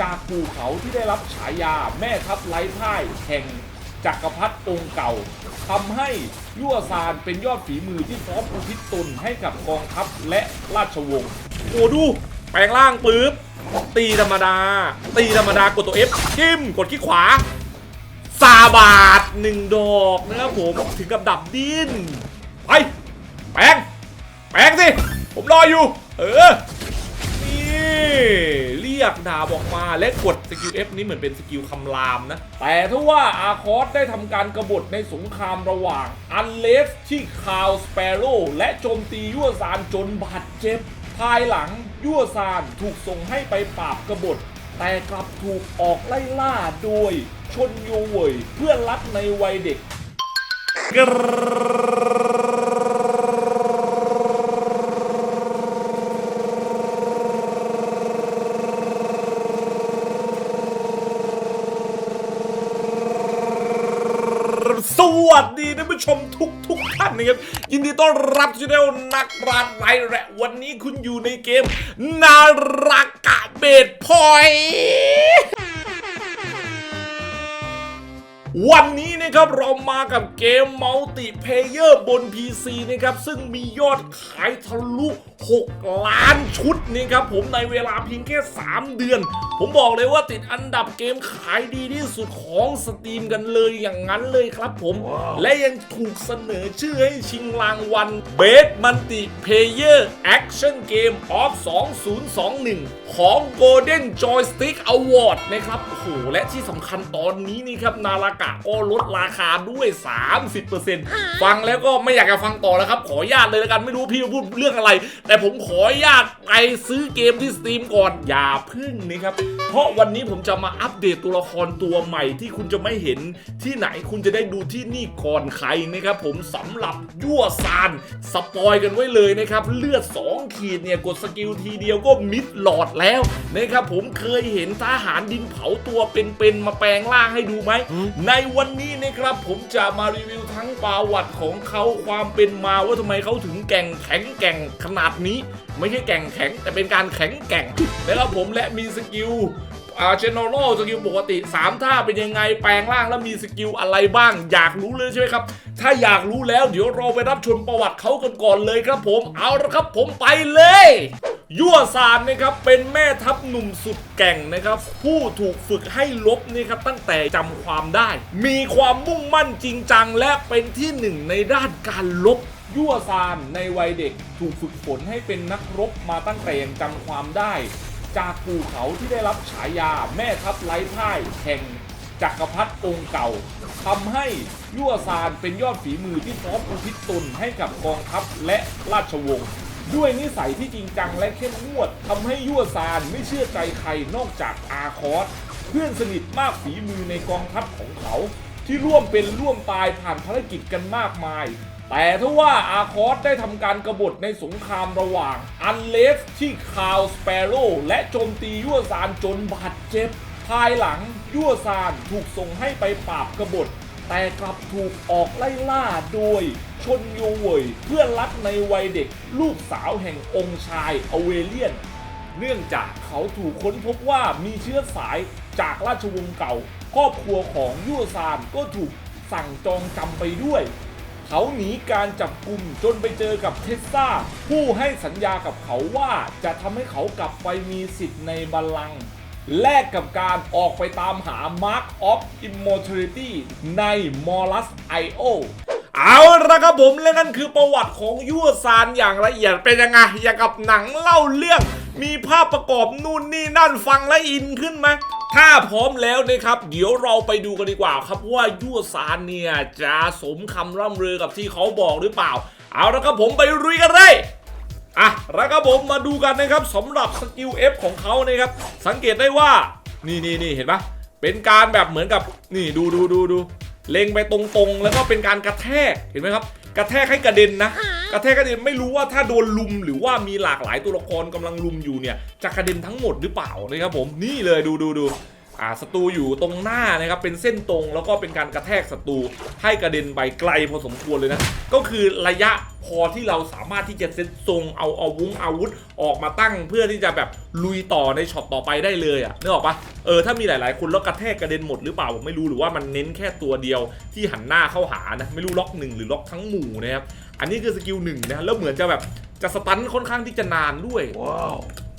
จากภูเขาที่ได้รับฉายาแม่ทัพไร้พ่ายแห่งจักรพรรดิองค์เก่าทำให้ยั่วซานเป็นยอดฝีมือที่พร้อมอุทิศตนให้กับกองทัพและราชวงศ์โอ้ดู แปลงร่างปุ๊บตีธรรมดา ตีธรรมดากดตัว F จิ้มกดขี้ขวาซาบาดหนึ่งดอกนะครับผมถึงกับดับดิ้นไปแปลงแปลงสิ ผมรออยู่ เออนี่ รียกดาบออกมาและกดสกิล F นี้เหมือนเป็นสกิลคำรามนะ แต่ถ้าว่าอาคอสได้ทำการกรบฏในสงครามระหว่างอันเลสที่คาวสเปโร่และโจมตียั่วซานจนบาดเจ็บ ภายหลังยั่วซานถูกส่งให้ไปปราบกบฏ แต่กลับถูกออกไล่ล่าโดยชนโยเวยเพื่อนรักในวัยเด็ก วัสดีท่านผู้ชมทุกทุกท่านนะครับยินดีต้อนรับช anel นักราดไรและวันนี้คุณอยู่ในเกมนารากะเบดพอย วันนี้นะครับเรามากับเกมมัลติเพเยอร์บน PC นะครับ ซึ่งมียอดขายทะลุ 6 ล้านชุดนะครับผมในเวลาเพียงแค่ 3 เดือน ผมบอกเลยว่าติดอันดับเกมขายดีที่สุดของสตรีมกันเลยอย่างนั้นเลยครับผมและยังถูกเสนอชื่อให้ชิงรางวัล Best Multiplayer Action Game of 2021 ของ Golden Joystick Award นะครับโอ้โหและที่สำคัญตอนนี้นี่ครับนารากะก็ลดราคาด้วย 30%ฟังแล้วก็ไม่อยากจะฟังต่อแล้วครับ ขออนุญาตเลยแล้วกันไม่รู้พี่พูดเรื่องอะไร แต่ผมขออนุญาตไปซื้อเกมที่สตรีมก่อนอย่าพึ่งนะครับ เพราะวันนี้ผมจะมาอัปเดตตัวละครตัวใหม่ที่คุณจะไม่เห็นที่ไหนคุณจะได้ดูที่นี่ก่อนใครนะครับผมสำหรับยั่วซานสปอยกันไว้เลยนะครับเลือด 2 ขีดเนี่ยกดสกิลทีเดียวก็มิดหลอดแล้วนะครับผมเคยเห็นทหารดินเผาตัวเป็นๆมาแปลงร่างให้ดูไหมในในวันนี้นะครับผมจะมารีวิวทั้งประวัติของเขาความเป็นมาว่าทำไมเขาถึงแก่งแข็งแก่งขนาดนี้ ไม่ใช่แก่งแข็งแต่เป็นการแข็งแก่งนะครับผมและมีสกิลอาเจนอโรสกิลปกติ 3 ท่าเป็นยังไงแปลงร่างแล้วมีสกิลอะไรบ้าง อยากรู้เลยใช่ไหมครับ ถ้าอยากรู้แล้วเดี๋ยวเราไปรับชมประวัติเขากันก่อนเลยครับผมเอาละครับผมไปเลย ยั่วซานนะครับเป็นแม่ทัพหนุ่มสุดแก่งนะครับ ผู้ถูกฝึกให้ลบนี่ครับตั้งแต่จำความได้ มีความมุ่งมั่นจริงจัง และเป็นที่หนึ่งในด้านการลบยั่วซานในวัยเด็กถูกฝึกฝนให้เป็นนักรบมาตั้งแต่ยังจำความได้ จากภูเขาที่ได้รับฉายาแม่ทัพไร้พ่ายแห่งจักรพรรดิองค์เก่าทำให้ยั่วซานเป็นยอดฝีมือที่พร้อมอุทิศตนให้กับกองทัพและราชวงศ์ ด้วยนิสัยที่จริงจังและเข้มงวดทำให้ยั่วซานไม่เชื่อใจใครนอกจากอาคอสเพื่อนสนิทมากฝีมือในกองทัพของเขา ที่ร่วมเป็นร่วมตายผ่านภารกิจกันมากมาย แต่ถ้าว่าอาคอสได้ทำการกรบฏในสงครามระหว่างอันเลสที่คาวสเปโร่และโจมตียั่วซานจนบาดเจ็บ ภายหลังยั่วซานถูกส่งให้ไปปราบกบฏ แต่กลับถูกออกไล่ล่าโดยชนโยเวยเพื่อนรักในวัยเด็กลูกสาวแห่งองค์ชายอเวเลียน เนื่องจากเขาถูกค้นพบว่ามีเชื้อสายจากราชวงศ์เก่า ครอบครัวของยั่วซานก็ถูกสั่งจองจำไปด้วย เขาหนีการจับกลุ่มจนไปเจอกับเทสซาผู้ให้สัญญากับเขาว่าจะทำให้เขากลับไปมีสิทธิ์ในบัลลังก์ แลกกับการออกไปตามหา Mark of Immortality ใน m o r a s I.O. เอาละครับผมและนั่นคือประวัติของยั่วซานอย่างละเอียดเป็นยังไงอย่างกับหนังเล่าเรื่อง มีภาพประกอบนู่นนี่นั่นฟังและอินขึ้นไหมถ้าพร้อมแล้วนะครับ เดี๋ยวเราไปดูกันดีกว่าครับว่ายั่วซานเนี่ยจะสมคำร่ำลือกับที่เขาบอกหรือเปล่า เอาละครับผมไปรุยกันเลย อะแล้วครับผมมาดูกันนะครับสำหรับสกิล F ของเขานะครับ สังเกตได้ว่านี่นี่นี่เห็นปะเป็นการแบบเหมือนกับนี่ดูดูดูดูเล็งไปตรงๆ แล้วก็เป็นการกระแทกเห็นไหมครับ กระแทกให้กระเด็นนะ กระแทกกระเด็นไม่รู้ว่าถ้าโดนลุมหรือว่ามีหลากหลายตัวละครกำลังลุมอยู่เนี่ยจะกระเด็นทั้งหมดหรือเปล่านะครับผมนี่เลยดูดูดู อ่าศัตรูอยู่ตรงหน้านะครับเป็นเส้นตรงแล้วก็เป็นการกระแทกศัตรูให้กระเด็นไปไกลพอสมควรเลยนะ ก็คือระยะพอที่เราสามารถที่จะเซตทรงเอาเอาวุ้งอาวุธออกมาตั้ง เพื่อที่จะแบบลุยต่อในช็อตต่อไปได้เลยอะนึกออกปะเออถ้ามีหลายๆ คนแล้วกระแทกกระเด็นหมดหรือเปล่าผมไม่รู้หรือว่ามันเน้นแค่ตัวเดียวที่หันหน้าเข้าหานะไม่รู้ล็อกหนึ่งหรือล็อกทั้งหมู่นะครับอันนี้คือสกิลหนึ่งนะแล้วเหมือนจะแบบจะสตันค่อนข้างที่จะนานด้วย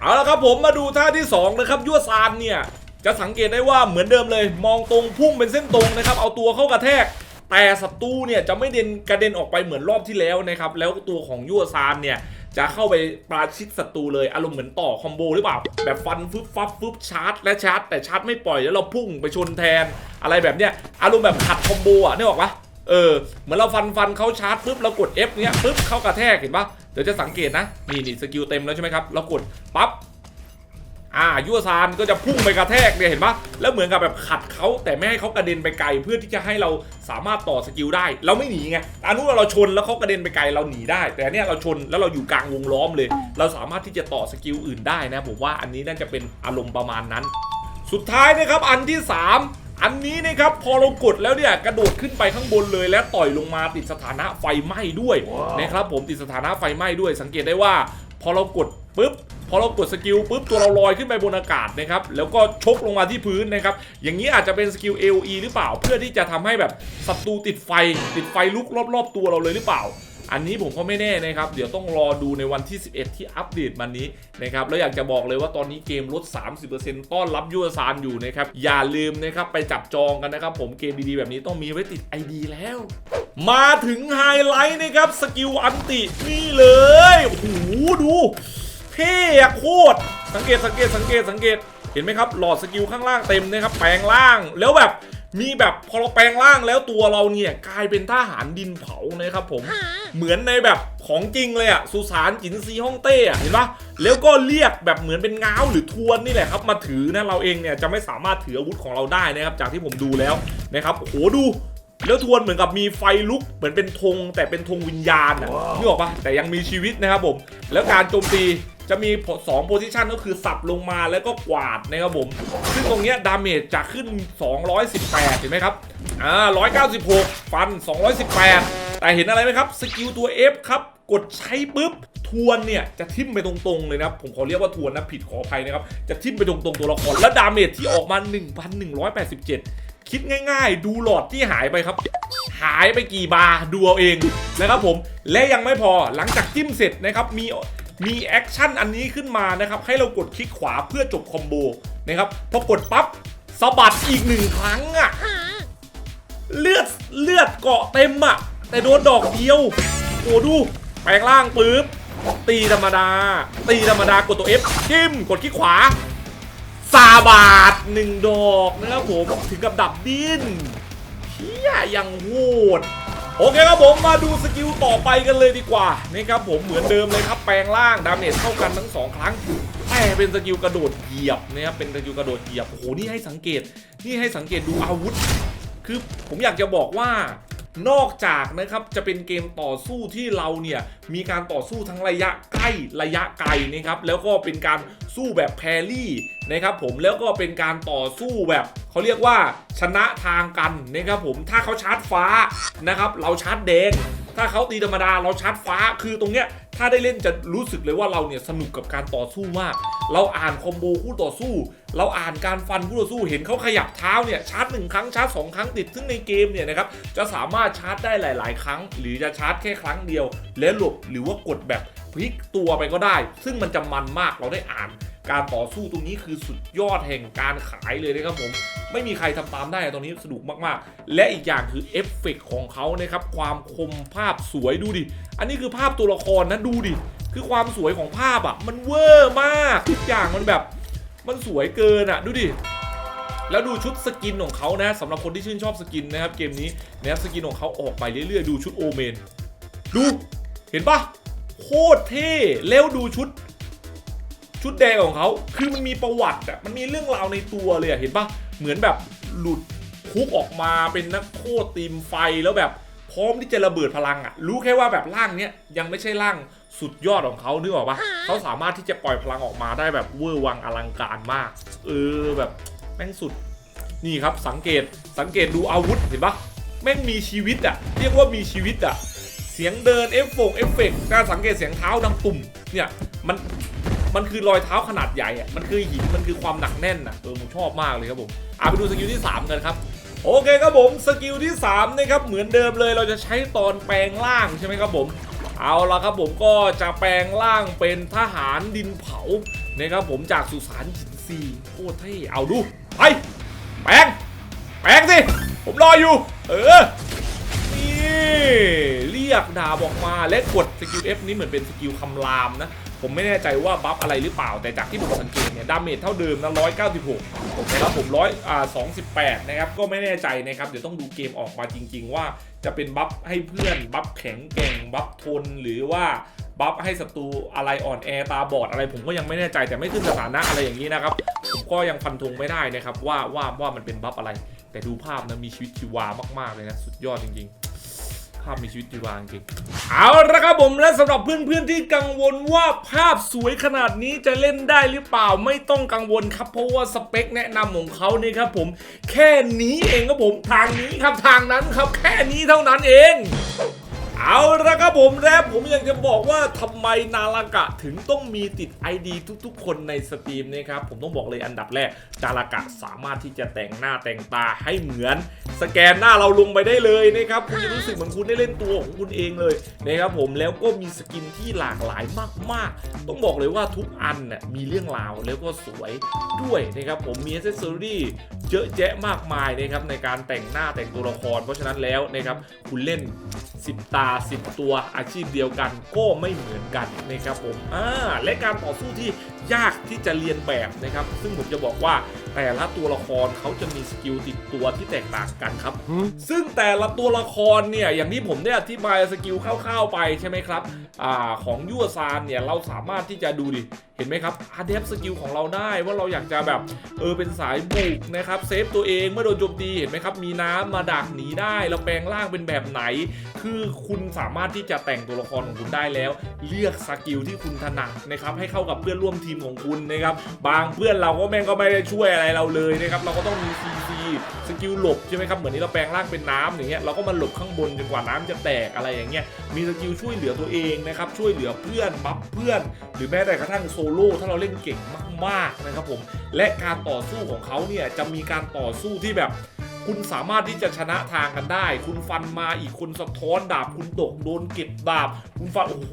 เอาละครับผมมาดูท่าที่2นะครับยั่วซานเนี่ย จะสังเกตได้ว่าเหมือนเดิมเลย มองตรงพุ่งเป็นเส้นตรงนะครับ เอาตัวเข้ากระแทก แต่ศัตรูเนี่ยจะไม่เด็นกระเด็นออกไปเหมือนรอบที่แล้วนะครับ แล้วตัวของยั่วซานเนี่ยจะเข้าไปปราชิดศัตรูเลยอารมณ์เหมือนต่อคอมโบหรือเปล่า แบบฟันฟึบฟับฟึบชาร์จและชาร์จแต่ชาร์จไม่ปล่อยแล้วเราพุ่งไปชนแทน อะไรแบบเนี้ยอารมณ์แบบขัดคอมโบอะนึกออกปะเออเหมือนเราฟันฟันเขาชาร์จปุ๊บเรากด F เนี้ยปุ๊บเข้ากระแทกเห็นปะเดี๋ยวจะสังเกตนะนี่นี่สกิลเต็มแล้วใช่ไหมครับเรากดปั๊บ อ่ายั่วซานก็จะพุ่งไปกระแทกเนี่ยเห็นปะแล้วเหมือนกับแบบขัดเขาแต่ไม่ให้เขากระเด็นไปไกลเพื่อที่จะให้เราสามารถต่อสกิลได้ เราไม่หนีไงอันนู้นเราชนแล้วเขากระเด็นไปไกลเราหนีได้ แต่อันเนี้ยเราชนแล้วเราอยู่กลางวงล้อมเลย เราสามารถที่จะต่อสกิลอื่นได้นะผมว่าอันนี้น่าจะเป็นอารมณ์ประมาณนั้น สุดท้ายนะครับอันที่ 3อันนี้นะครับพอเรากดแล้วเนี่ยกระโดดขึ้นไปข้างบนเลย และต่อยลงมาติดสถานะไฟไหม้ด้วยนะครับผมติดสถานะไฟไหม้ด้วย สังเกตได้ว่า พอเรากดปุ๊บ พอเรากดสกิลปุ๊บตัวเราลอยขึ้นไปบนอากาศนะครับแล้วก็ชกลงมาที่พื้นนะครับอย่างนี้อาจจะเป็นสกิล AOE หรือเปล่า เพื่อที่จะทำให้แบบศัตรูติดไฟ ติดไฟลุกรอบๆตัวเราเลยหรือเปล่าอันนี้ผมก็ไม่แน่นะครับ เดี๋ยวต้องรอดูในวันที่ 11 ที่อัปเดตมันนี้นะครับ แล้วอยากจะบอกเลยว่าตอนนี้เกมลด 30%ต้อนรับยูซานอยู่นะครับ อย่าลืมนะครับไปจับจองกันนะครับ ผมเกมดีๆ แบบนี้ต้องมีไว้ติด ID แล้ว มาถึงไฮไลท์นะครับ สกิลอันตินี่เลยโอ้โหดู เท่โคตรสังเกตสังเกตสังเกตสังเกตเห็นไหมครับหลอดสกิลข้างล่างเต็มนะครับแปลงล่างแล้วแบบมีแบบพอเราแปลงร่างแล้วตัวเราเนี่ยกลายเป็นทหารดินเผานะครับผมเหมือนในแบบของจริงเลยอะสุสานจินซีฮ่องเต้อะเห็นปะแล้วก็เรียกแบบเหมือนเป็นง้าวหรือทวนนี่แหละครับ มาถือนะเราเองเนี่ยจะไม่สามารถถืออาวุธของเราได้นะครับจากที่ผมดูแล้วนะครับโอ้โหดูแล้วทวนเหมือนกับมีไฟลุกเหมือนเป็นธงแต่เป็นธงวิญญาณอะนึกออกปะแต่ยังมีชีวิตนะครับผม แล้วการโจมตี จะมี2โพซิชันก็คือสับลงมาแล้วก็กวาดนะครับผม ซึ่งตรงเนี้ยดาเมจจะขึ้น 218 เห็นไหมครับ อ่า 196 ฟัน 218 แต่เห็นอะไรไหมครับ สกิลตัว F ครับ กดใช้ปุ๊บ ทวนเนี่ย จะทิ่มไปตรงๆเลยนะครับ ผมขอเรียกว่าทวนนะผิดขออภัยนะครับ จะทิ่มไปตรงๆตัวละคร แล้วดาเมจที่ออกมา 1,187 คิดง่าย ๆ ดูหลอดที่หายไปครับหายไปกี่บาร์ดูเอาเองนะครับผม และยังไม่พอหลังจากจิ้มเสร็จนะครับมี มีแอคชั่นอันนี้ขึ้นมานะครับ ให้เรากดคลิกขวาเพื่อจบคอมโบนะครับพอกดปั๊บสะบัดอีกหนึ่งครั้งอะเลือดเลือดเกาะเต็มอะแต่โดนดอกเดียวโอ้ดูแปลงร่างปุ๊บตีธรรมดา ตีธรรมดากดตัว F จิ้มกดคลิกขวาซาบาดหนึ่งดอกนะครับผมถึงกับดับดิ้นเฮียยังโหด โอเคครับผมมาดูสกิลต่อไปกันเลยดีกว่านี่ครับผมเหมือนเดิมเลยครับแปลงร่างดาเมจเท่ากันทั้งสองครั้งแต่เป็นสกิลกระโดดเหยียบนะครับเป็นสกิลกระโดดเหยียบโอ้โหนี่ให้สังเกตนี่ให้สังเกตดูอาวุธ คือผมอยากจะบอกว่า นอกจากนะครับจะเป็นเกมต่อสู้ที่เราเนี่ยมีการต่อสู้ทั้งระยะใกล้ระยะไกลนะครับแล้วก็เป็นการสู้แบบแพรี่นะครับผมแล้วก็เป็นการต่อสู้แบบเขาเรียกว่าชนะทางกันนะครับผมถ้าเขาชาร์จฟ้านะครับเราชาร์จแดง ถ้าเขาตีธรรมดาเราชาร์จฟ้าคือตรงเนี้ยถ้าได้เล่นจะรู้สึกเลยว่าเราเนี่ยสนุกกับการต่อสู้มาก เราอ่านคอมโบคู่ต่อสู้ เราอ่านการฟันคู่ต่อสู้เห็นเขาขยับเท้าเนี่ยชาร์จหนึ่งครั้งชาร์จสองครั้งติดซึ่งในเกมเนี่ยนะครับจะสามารถชาร์จได้หลาย ๆ ครั้ง หรือจะชาร์จแค่ครั้งเดียว และหลบหรือว่ากดแบบพลิกตัวไปก็ได้ ซึ่งมันจะมันมากเราได้อ่าน การต่อสู้ตรงนี้คือสุดยอดแห่งการขายเลยนะครับผมไม่มีใครทำตามได้ตรงนี้สนุกมากๆ และอีกอย่างคือเอฟเฟกต์ของเขานะครับความคมภาพสวยดูดิ อันนี้คือภาพตัวละครนะดูดิ คือความสวยของภาพอะ มันเวอร์มากทุกอย่างมันแบบ มันสวยเกินอะ ดูดิแล้วดูชุดสกินของเขานะสำหรับคนที่ชื่นชอบสกินนะครับเกมนี้นะครับสกินของเขาออกไปเรื่อยๆ ดูชุดโอเมน ดูเห็นปะโคตรเท่แล้วดูชุด ชุดแดงของเขาคือมันมีประวัติอะมันมีเรื่องราวในตัวเลยอะเห็นปะเหมือนแบบหลุดคุกออกมาเป็นนักโทษตีมไฟแล้วแบบพร้อมที่จะระเบิดพลังอะรู้แค่ว่าแบบร่างเนี้ยยังไม่ใช่ร่างสุดยอดของเขานึกออกปะเขาสามารถที่จะปล่อยพลังออกมาได้แบบเวอร์วังอลังการมาก เออแบบแม่งสุดนี่ครับสังเกตสังเกตดูอาวุธเห็นปะแม่งมีชีวิตอะเรียกว่ามีชีวิตอะเสียงเดินเอฟโฟงเอฟเฟกต์การสังเกตเสียงเท้าดังตุ่มเนี่ยมัน มันคือรอยเท้าขนาดใหญ่อะมันคือหิน มันคือความหนักแน่นอะเออผมชอบมากเลยครับผมอะไปดูสกิลที่ 3 กันครับโอเคครับผมสกิลที่3นะครับเหมือนเดิมเลยเราจะใช้ตอนแปลงร่างใช่ไหมครับผมเอาละครับผมก็จะแปลงร่างเป็นทหารดินเผานะครับผมจากสุสานจินซีโคตรเท่เอาดูไปแปลงแปลงสิผมรออยู่ เออนี่เรียกดาบออกมาและกดสกิล F นี้เหมือนเป็นสกิลคำรามนะ ผมไม่แน่ใจว่าบัฟอะไรหรือเปล่า แต่จากที่ผมสังเกตเนี่ยดาเมจเท่าเดิมนะ196นะครับผมร้อยอ่า28 นะครับ ก็ไม่แน่ใจนะครับ เดี๋ยวต้องดูเกมออกมาจริง ๆ ว่าจะเป็นบัฟให้เพื่อน บัฟแข็งแกร่ง บัฟทน หรือว่าบัฟให้ศัตรูอะไรอ่อนแอตาบอดอะไรผมก็ยังไม่แน่ใจแต่ไม่ขึ้นสถานะอะไรอย่างนี้นะครับ ผมก็ยังฟันธงไม่ได้นะครับว่าว่าว่ามันเป็นบัฟอะไร แต่ดูภาพนะมีชีวิตชีวามากๆเลยนะ สุดยอดจริง ๆ ภาพมีชีวิตชีวางจริงเอาละครับผมและสำหรับเพื่อนๆที่กังวลว่าภาพสวยขนาดนี้จะเล่นได้หรือเปล่าไม่ต้องกังวลครับเพราะว่าสเปคแนะนำของเขาเนี่ยครับผมแค่นี้เองครับผมทางนี้ครับทางนั้นครับแค่นี้เท่านั้นเอง เอาละครับผมและผมอยากจะบอกว่าทำไมนารากะถึงต้องมีติด ID ทุกๆ คนในสตรีมนะครับผมต้องบอกเลยอันดับแรกนารากะสามารถที่จะแต่งหน้าแต่งตาให้เหมือน สแกนหน้าเราลงไปได้เลยนะครับคุณจะรู้สึกเหมือนคุณได้เล่นตัวของคุณเองเลยนะครับผมแล้วก็มีสกินที่หลากหลายมากๆ ต้องบอกเลยว่าทุกอันน่ะมีเรื่องราวแล้วก็สวยด้วยนะครับผมมีอ c เซสซอรี่เยอะแยะมากมายนะครับในการแต่งหน้าแต่งตัวละคร เพราะฉะนั้นแล้วนะครับคุณเล่น10ตา10 ตัวอาชีพเดียวกันก็ไม่เหมือนกันนะครับผมอ่าและการต่อสู้ที่ยากที่จะเรียนแบบนะครับ ซึ่งผมจะบอกว่า แต่ละตัวละครเขาจะมีสกิลติดตัวที่แตกต่างกันครับ ซึ่งแต่ละตัวละครเนี่ยอย่างที่ผมได้อธิบายสกิลคร่าวๆไปใช่ไหมครับอ่าของยูซานเนี่ยเราสามารถที่จะดูดิเห็นไหมครับอาร์เดฟสกิลของเราได้ว่าเราอยากจะแบบเออเป็นสายบุกนะครับเซฟตัวเองเมื่อโดนโจมตีเห็นไหมครับมีน้ำมาดักหนีได้เราแปลงร่างเป็นแบบไหน คือคุณสามารถที่จะแต่งตัวละครของคุณได้แล้ว เลือกสกิลที่คุณถนัดนะครับให้เข้ากับเพื่อนร่วมทีมของคุณนะครับบางเพื่อนเราก็แม่งก็ไม่ได้ช่วยอะไรเราเลยนะครับเราก็ต้องมีซีซีสกิลหลบใช่ไหมครับเหมือนนี้เราแปลงร่างเป็นน้ำอย่างเงี้ยเราก็มาหลบข้างบนจนกว่าน้ำจะแตกอะไรอย่างเงี้ยมีสกิลช่วยเหลือตัวเองนะครับช่วยเหลือเพื่อนบัฟเพื่อน หรือแม้แต่กระทั่งโซโล่ถ้าเราเล่นเก่งมากๆนะครับผมและการต่อสู้ของเขาเนี่ยจะมีการต่อสู้ที่แบบ คุณสามารถที่จะชนะทางกันได้ คุณฟันมาอีกคุณสะท้อนดาบ คุณตกโดนเก็บดาบ คุณฟันโอ้โห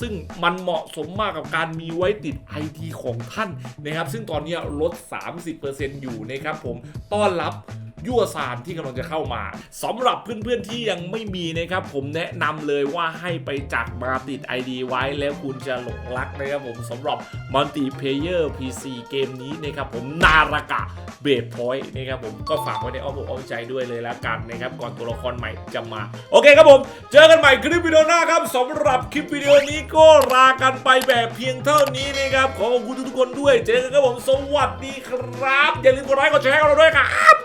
ซึ่งมันเหมาะสมมากกับการมีไว้ติด ID ของท่านนะครับ ซึ่งตอนนี้ลด 30%อยู่นะครับผมต้อนรับ ยั่วซานที่กำลังจะเข้ามาสำหรับเพื่อนๆที่ยังไม่มีนะครับผมแนะนำเลยว่าให้ไปจัดมาติด ID ไว้แล้วคุณจะหลงรักนะครับผมสำหรับมัลติเพเยอร์ PC เกมนี้นะครับผมนารากะเบรพอยต์นะครับผมก็ฝากไว้ในอ้อมอกอ้อมใจด้วยเลยละกันนะครับก่อนตัวละครใหม่จะมา โอเคครับผม เจอกันใหม่คลิปวิดีโอหน้าครับสำหรับคลิปวิดีโอนี้ก็ลากันไปแบบเพียงเท่านี้นะครับขอบคุณทุกๆคนด้วย เจอกันครับผมสวัสดีครับ อย่าลืมกดไลค์กดแชร์ให้เราด้วยครับ